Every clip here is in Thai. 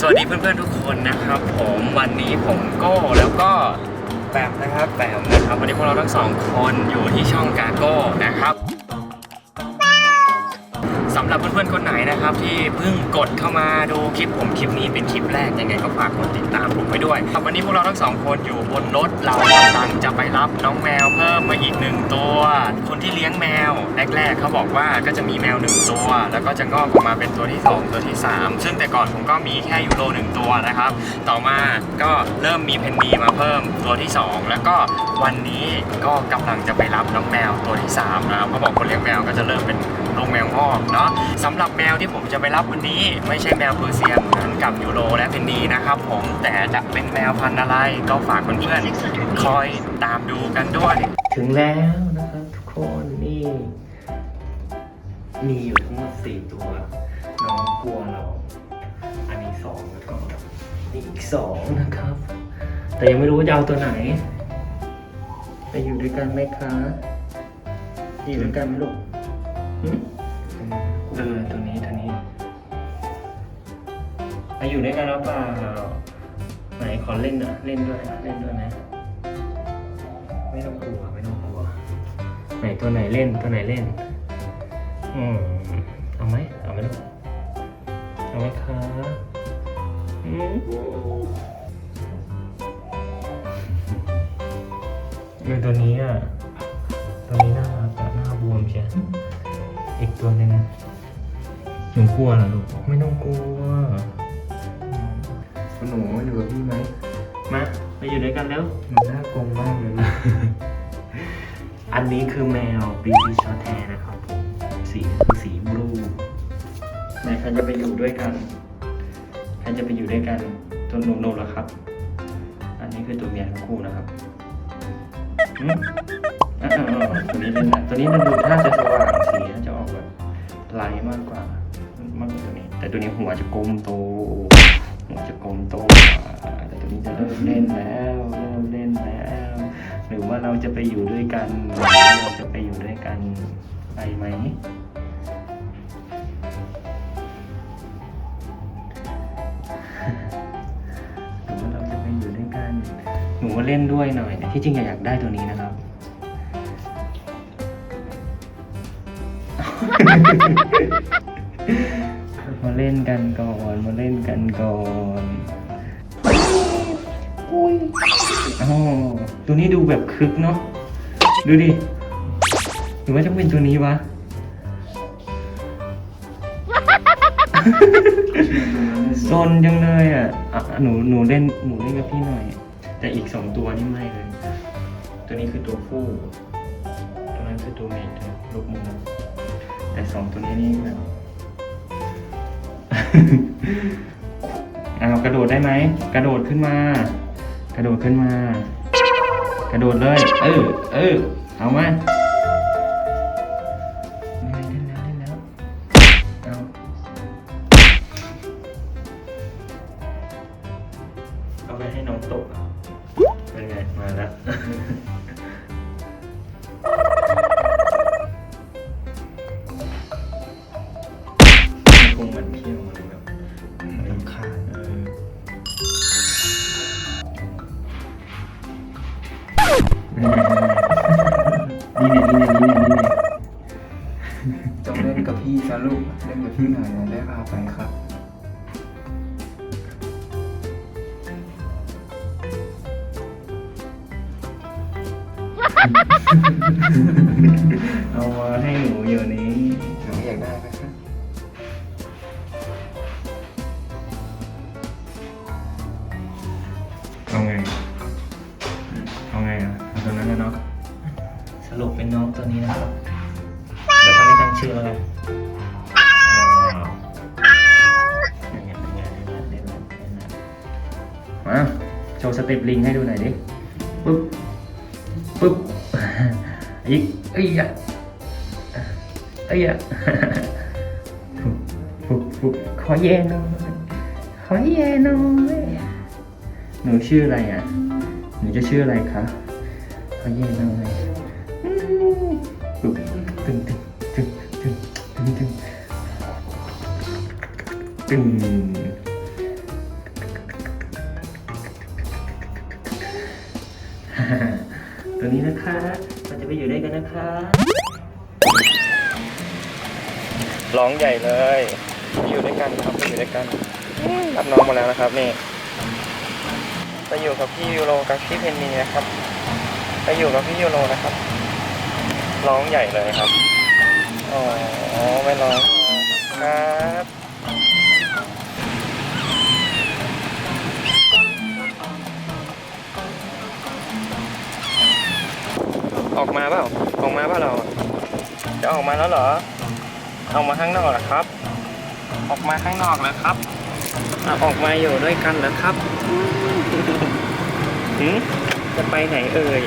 สวัสดีเพื่อนๆทุกคนนะครับ ผมวันนี้ผมโก้แล้วก็แปมนะครับแปมนะครับ วันนี้พวกเราทั้งสองคนอยู่ที่ช่องกาโก้นะครับ สำหรับเพื่อนๆคนไหนนะครับ ที่เพิ่งกดเข้ามาดูคลิปผมคลิปนี้เป็นคลิปแรกยังไงก็ฝากกดติดตามผมไปด้วยครับวันนี้พวกเราทั้งสองคนอยู่บนรถเรากำลังจะไปรับน้องแมวเพิ่มมาอีกหนึ่งตัว คนที่เลี้ยงแมวแรกๆเขาบอกว่าก็จะมีแมวหนึ่งตัว แล้วก็จะงอกออกมาเป็นตัวที่สองตัวที่สามซึ่งแต่ก่อนผมก็มีแค่ยูโรหนึ่งตัวนะครับ ต่อมาก็เริ่มมีเพนนีมาเพิ่มตัวที่สองแล้วก็วันนี้ก็กำลังจะไปรับน้องแมวตัวที่สามนะครับเขาบอกคนเลี้ยงแมวก็จะเริ่มเป็น โรงแมวงอกเนาะสำหรับแมวที่ผมจะไปรับวันนี้ ไม่ใช่แมวเปอร์เซียเหมือนกับยูโรและเพนนีนะครับผมแต่จะเป็นแมวพันธุ์อะไรก็ฝากเพื่อนๆคอยตามดูกันด้วย ถึงแล้วนะครับทุกคนนี่ มีอยู่ทั้งหมดสี่ตัว น้องกลัวเรา อันนี้สองแล้วก็นี่อีกสองนะครับ แต่ยังไม่รู้ว่าจะเอาตัวไหนจะอยู่ด้วยกันไหมคะอยู่ด้วยกันไหมลูก เออตัวนี้ตัวนี้จะอยู่ด้วยกันหรือเปล่าไหนขอเล่นน่อยเล่นด้วยเล่นด้วยนะ ไม่ต้องกลัวไม่ต้องกลัว ไหนตัวไหนเล่นตัวไหนเล่น อืมเอาไหมเอาไหมลูกเอาไหมคะอืมเออตัวนี้อะตัวนี้น่ารักอะหน้าบวมเชียว อีกตัวหนึ่งหนูกลัวเหรอลูกไม่ต้องกลัวหนูมาอยู่กับพี่ไหมมาไปอยู่ด้วยกันแล้วหนูน่ากลัวมากเลยนะอันนี้คือแมวบีบีชอแทนะครับผมสีคือสีบลูไหนใครจะไปอยู่ด้วยกันใครจะไปอยู่ด้วยกันตัวโนโนแล้วครับ อันนี้คือตัวเมียทั้งคู่นะครับอืมอ่าๆตัวนี้เป็นตัวนี้มันดูท่าจะสว่างสี ไหลมากกว่ามากกว่าตัวนี้ แต่ตัวนี้หัวจะกลมโต หัวจะกลมโตแต่ตัวนี้จะเริ่มเล่นแล้วเริ่มเล่นแล้ว หรือว่าเราจะไปอยู่ด้วยกันหรือว่าเราจะไปอยู่ด้วยกันไปไหมหรือว่าเราจะไปอยู่ด้วยกัน หนูมาเล่นด้วยหน่อยแต่ที่จริงอยากได้ตัวนี้นะครับ มาเล่นกันก่อนมาเล่นกันก่อนอุ้ยอ๋อตัวนี้ดูแบบคึกเนาะดูดิหรือว่าจะเป็นตัวนี้วะซนจังเลยอะอะหนูหนูเล่นหนูเล่นกับพี่หน่อย แต่อีกสองตัวนี่ไม่เลย ตัวนี้คือตัวผู้ตัวนั้นคือตัวเมียลูกมู แต่สองตัวนี้นี่แบบ เอากระโดดได้ไหม กระโดดขึ้นมา กระโดดขึ้นมา กระโดดเลย เออ เออ เอามา นี่ไงนี่ไงนี่ไงนี่ไง จงเล่นกับพี่ซะลูก เล่นกับพี่หน่อยนะได้พาไปครับ สรุปเป็นน้องตัวนี้นะครับเดี๋ยวเขาไม่ตั้งชื่อแล้วกันว้าวเป็นไงเป็นไงเล่นแล้วเล่นแล้วเล่นแล้วมาโชว์สเต็ปลิงให้ดูหน่อยดิ ปึ๊บ ปึ๊บ อีกเอ้ยอะเอ้ยอะฟุบฟุบฟุบขอแย่หน่อยขอแย่หน่อยหนูชื่ออะไรอะ หนูจะชื่ออะไรคะขอแย่หน่อย ตึงตัวนี้นะคะ เราจะไปอยู่ด้วยกันนะคะร้องใหญ่เลย อยู่ด้วยกันครับอยู่ด้วยกันรับน้องมาแล้วนะครับนี่ไปอยู่กับพี่ยูโรกับพี่เพนนีนะครับ ไปอยู่กับพี่ยูโรนะครับ ร้องใหญ่เลยครับ อ๋อไม่ร้องครับออกมาเปล่าออกมาเปล่าเรา จะออกมาแล้วเหรอ ออกมาข้างนอกเหรอครับ ออกมาข้างนอกแล้วครับอะออกมาอยู่ด้วยกันเหรอครับหืมจะไปไหนเอ่ย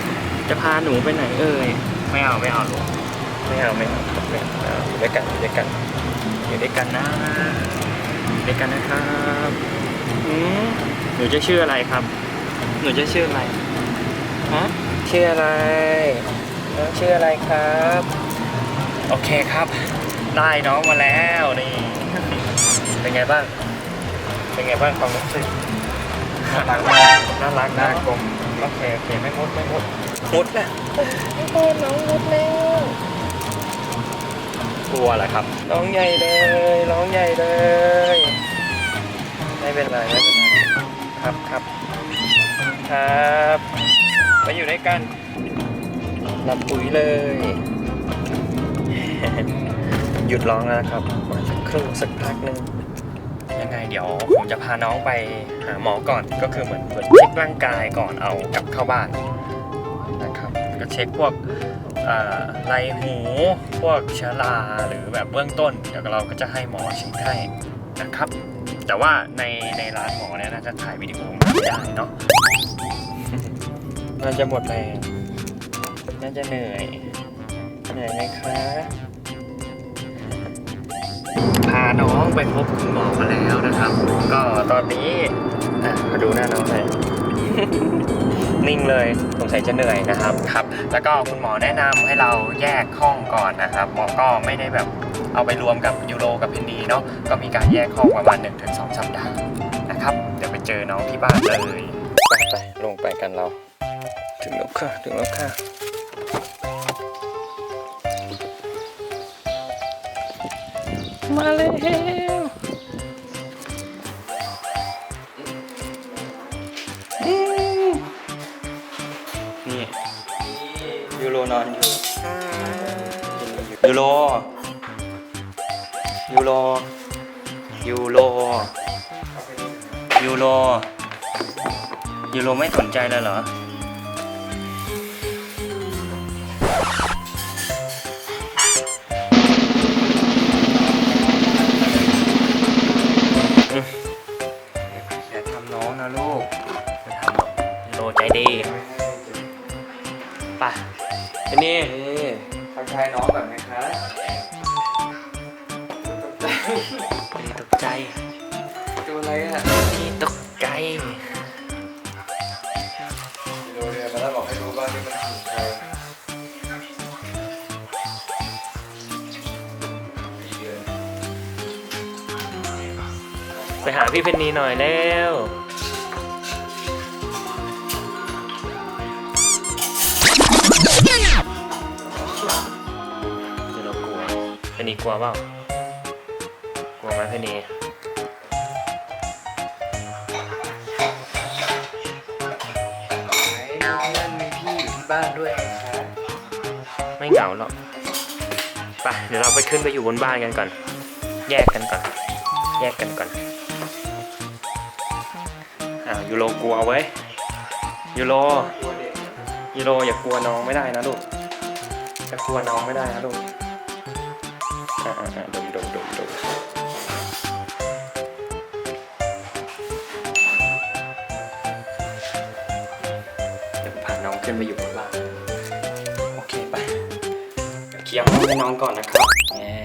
จะพาหนูไปไหนเอ่ย ไม่เอาไม่เอาลูกไม่เอาไม่เอาไม่เอาอยู่ด้วยกันอยู่ด้วยกันอยู่ด้วยกันนะอยู่ด้วยกันนะครับหืมหนูจะชื่ออะไรครับ หนูจะชื่ออะไรฮะชื่ออะไรน้องชื่ออะไรครับ โอเคครับ ได้น้องมาแล้วนี่เป็นไงบ้าง เป็นไงบ้างความรู้สึกน่ารักมากน่ารักหน้านะกลมโอเคโอเคไม่มุดไม่มุด มุดนะไม่มุดน้องมุดแล้วกลัวเหรอครับน้องใหญ่เลยน้องใหญ่เลย ไม่เป็นไรไม่เป็นไรครับครับครับไปอยู่ด้วยกันหลับปุ๋ยเลย หยุดร้องแล้วนะครับมาสักครู่สักพักหนึ่งยังไงเดี๋ยวผมจะพาน้องไปหาหมอก่อนก็คือเหมือนเหมือนเช็คร่างกายก่อนเอากลับเข้าบ้านนะครับ ก็เช็คพวกอ่าไรหูพวกชื้อราหรือแบบเบื้องต้น เดี๋ยวเราก็จะให้หมอฉีดให้นะครับ แต่ว่าในในร้านหมอเนี่ยน่าจะถ่ายวิดีโอมาไม่ได้เนาะน่าจะหมดแรงน่าจะเหนื่อยเหนื่อยไหมคะพาน้องไปพบคุณหมอมาแล้วนะครับ ก็ตอนนี้อะมาดูหน้าน้องหน่อย นิ่งเลยสงสัยจะเหนื่อยนะครับครับ แล้วก็คุณหมอแนะนำให้เราแยกห้องก่อนนะครับหมอก็ไม่ได้แบบเอาไปรวมกับยูโรกับเพนนีเนาะก็มีการแยกห้องประมาณ1-2สัปดาห์นะครับ เดี๋ยวไปเจอน้องที่บ้านเลยไปไปลงไปกันเรา ถึงแล้วค่ะถึงแล้วค่ะมาแล้ว ยูโร ยูโร ยูโร ยูโร ยูโรไม่สนใจเลยเหรอ ไปหาพี่เพนนีหน่อยแล้วเดี๋ยวเรากลัวเพนนีกลัวเปล่ากลัวไหมเพนนี บ้านด้วยนะคะไม่เหงาหรอกไปเดี๋ยวเราไปขึ้นไปอยู่บนบ้านกันก่อน แยกกันก่อน แยกกันก่อนอ้าวยูโรกลัวเว้ยยูโรยูโรอย่ากลัวน้องไม่ได้นะลูกจะกลัวน้องไม่ได้นะลูกอ่าอ่าอ่าดมดมดมดมเดี๋ยวพาน้องขึ้นไปอยู่บน เดี๋ยวเคลียร์ให้น้องก่อนนะครับแง่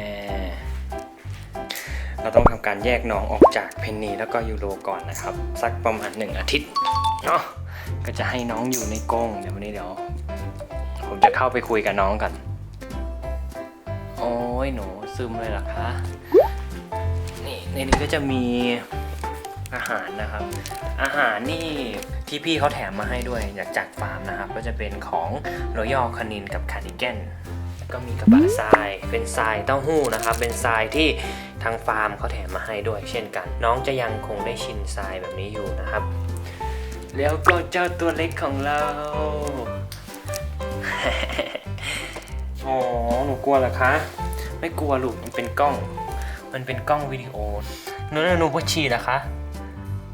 เราต้องทำการแยกน้องออกจากเพนนีแล้วก็ยูโรก่อนนะครับ สักประมาณหนึ่งอาทิตย์เนาะก็จะให้น้องอยู่ในกรงเดี๋ยววันนี้เดี๋ยว ผมจะเข้าไปคุยกับน้องกัน โอ้ยหนูซึมเลยหรอคะนี่ในนี้ก็จะมีอาหารนะครับ อาหารนี่ที่พี่เขาแถมมาให้ด้วยจากจากฟาร์มนะครับ ก็จะเป็นของรอยัลคานินกับคานิแกน ก็มีกระบะทราย เป็นทรายเต้าหู้นะครับ เป็นทรายที่ทางฟาร์มเขาแถมมาให้ด้วย เช่นกัน น้องจะยังคงได้ชินทรายแบบนี้อยู่นะครับ แล้วก็เจ้าตัวเล็กของเรา อ๋อ หนูกลัวเหรอคะ ไม่กลัวลูก มันเป็นกล้อง มันเป็นกล้องวิดีโอหนูหนูปวดฉี่เหรอคะ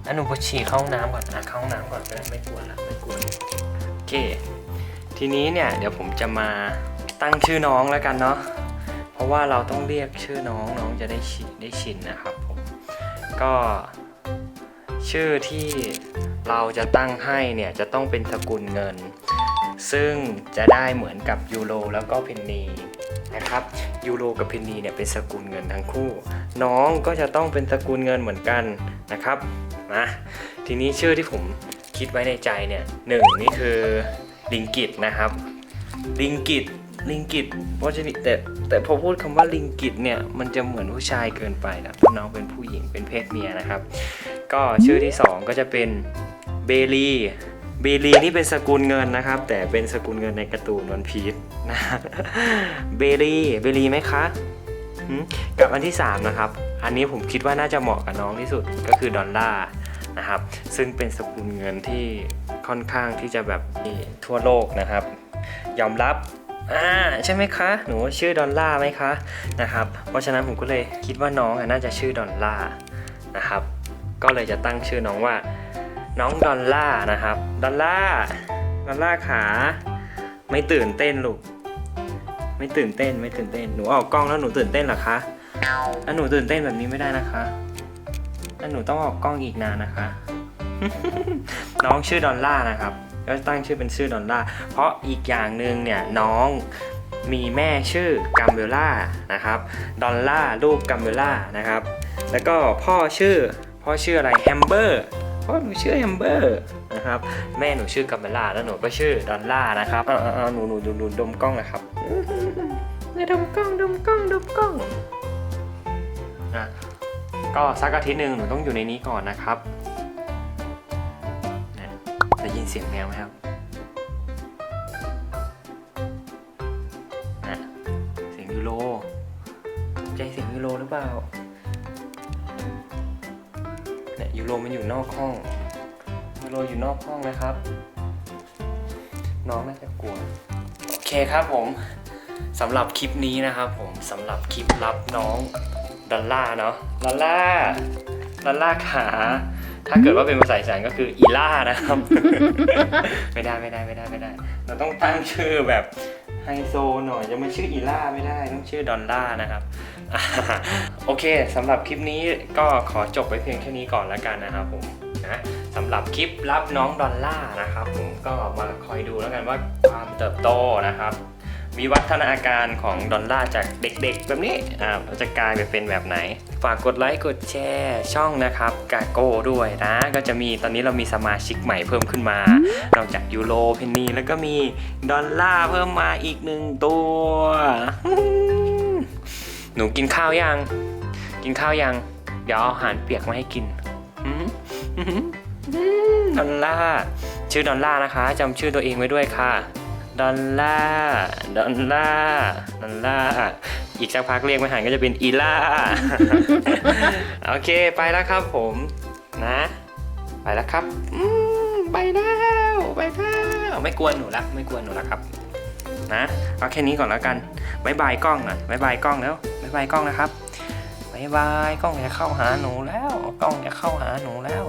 อะหนูปวดฉี่เข้าห้องน้ำก่อนอะเข้าห้องน้ำก่อนไม่ไม่กลัวละไม่กลัว โอเค ทีนี้เนี่ยเดี๋ยวผมจะมา ตั้งชื่อน้องแล้วกันเนาะเพราะว่าเราต้องเรียกชื่อน้องน้องจะได้ชินได้ชินนะครับผมก็ชื่อที่เราจะตั้งให้เนี่ยจะต้องเป็นสกุลเงิน ซึ่งจะได้เหมือนกับยูโรแล้วก็เพนนีนะครับยูโรกับเพนนีเนี่ยเป็นสกุลเงินทั้งคู่ น้องก็จะต้องเป็นสกุลเงินเหมือนกันนะครับมาทีนี้ชื่อที่ผมคิดไว้ในใจเนี่ยหนึ่งนี่คือลิงกิตนะครับลิงกิต ลิงกิตเพราะฉะนั้นแต่แต่พอพูดคำว่าลิงกิตเนี่ยมันจะเหมือนผู้ชายเกินไปนะน้องเป็นผู้หญิงเป็นเพศเมียนะครับ ก็ชื่อที่สองก็จะเป็นเบลีเบลีนี่เป็นสกุลเงินนะครับ แต่เป็นสกุลเงินในการ์ตูนวันพีชนะเบลีเบลีไหมคะกับอันที่ 3 นะครับ อันนี้ผมคิดว่าน่าจะเหมาะกับน้องที่สุดก็คือดอลลาร์นะครับ ซึ่งเป็นสกุลเงินที่ค่อนข้างที่จะแบบทั่วโลกนะครับ ยอมรับ อ่าใช่ไหมคะ หนูชื่อดอลล่าไหมคะนะครับ เพราะฉะนั้นผมก็เลยคิดว่าน้องน่าจะชื่อดอลล่านะครับ ก็เลยจะตั้งชื่อน้องว่า น้องดอลล่านะครับ ดอลล่า ดอลล่าขา ไม่ตื่นเต้นลูก ไม่ตื่นเต้น ไม่ตื่นเต้น หนูออกกล้องแล้วหนูตื่นเต้นหรอคะถ้าหนูตื่นเต้นแบบนี้ไม่ได้นะคะถ้าหนูต้องออกกล้องอีกนานนะคะ น้องชื่อดอลล่านะครับ ก็ตั้งชื่อเป็นชื่อดอลล่าร์เพราะอีกอย่างหนึ่งเนี่ยน้องมีแม่ชื่อกัมเบล่านะครับดอลล่าร์ลูกกัมเบล่านะครับ แล้วก็พ่อชื่อพ่อชื่ออะไรแฮมเบอร์พ่อหนูชื่อแฮมเบอร์นะครับแม่หนูชื่อกัมเบล่าแล้วหนูก็ชื่อดอลล่านะครับเออเออเออหนูหนูดูดูดมกล้องนะครับดมกล้องดมกล้องดมกล้องอะก็สักอาทิตย์หนึ่งหนูต้องอยู่ในนี้ก่อนนะครับเนี่ยได้ยิน เสียงแมวไหมครับอะเสียงยูโรใจเสียงยูโรหรือเปล่าเนี่ยยูโรมันอยู่นอกห้องยูโรอยู่นอกห้องนะครับ น้องน่าจะกลัวโอเคครับผมสำหรับคลิปนี้นะครับผมสำหรับคลิปรับน้องดอลล่าเนาะดอลล่าดอลล่าขา ถ้าเกิดว่าเป็นภาษาอีสานก็คืออีล่านะครับ ไม่ได้ไม่ได้ไม่ได้ไม่ได้ เราต้องตั้งชื่อแบบไฮโซหน่อยจะมาชื่ออีล่าไม่ได้ต้องชื่อดอลล่านะครับอ่าโอเคสำหรับคลิปนี้ก็ขอจบไว้เพียงแค่นี้ก่อนแล้วกันนะครับผมนะสำหรับคลิปรับน้องดอลล่านะครับผมก็มาคอยดูแล้วกันว่าความเติบโตนะครับ วิวัฒนาการของดอลลาร์จากเด็กๆ แบบนี้อ่าจะกลายไปเป็นแบบไหน ฝากกดไลค์กดแชร์ช่องนะครับกาโก้ด้วยนะ ก็จะมีตอนนี้เรามีสมาชิกใหม่เพิ่มขึ้นมา นอกจากยูโรเพนนีแล้วก็มีดอลลาร์เพิ่มมาอีกหนึ่งตัว หนูกินข้าวยัง กินข้าวยัง เดี๋ยวเอาอาหารเปียกมาให้กินดอลลาร์ชื่อดอลลาร์นะคะจำชื่อตัวเองไว้ด้วยค่ะ ดอลลาร์ดอลลาร์ดอลลาร์อีกสักพักเรียกไม่หันก็จะเป็นอีล่าโอเคไปแล้วครับผมนะ ไปแล้วครับอืมไปแล้วไปแล้วไม่กวนหนูละไม่กวนหนูละครับนะเอาแค่นี้ก่อนแล้วกันบายบายกล้องอะบายบายกล้องแล้วบายบายกล้องนะครับบายบายกล้องจะเข้าหาหนูแล้วกล้องจะเข้าหาหนูแล้ว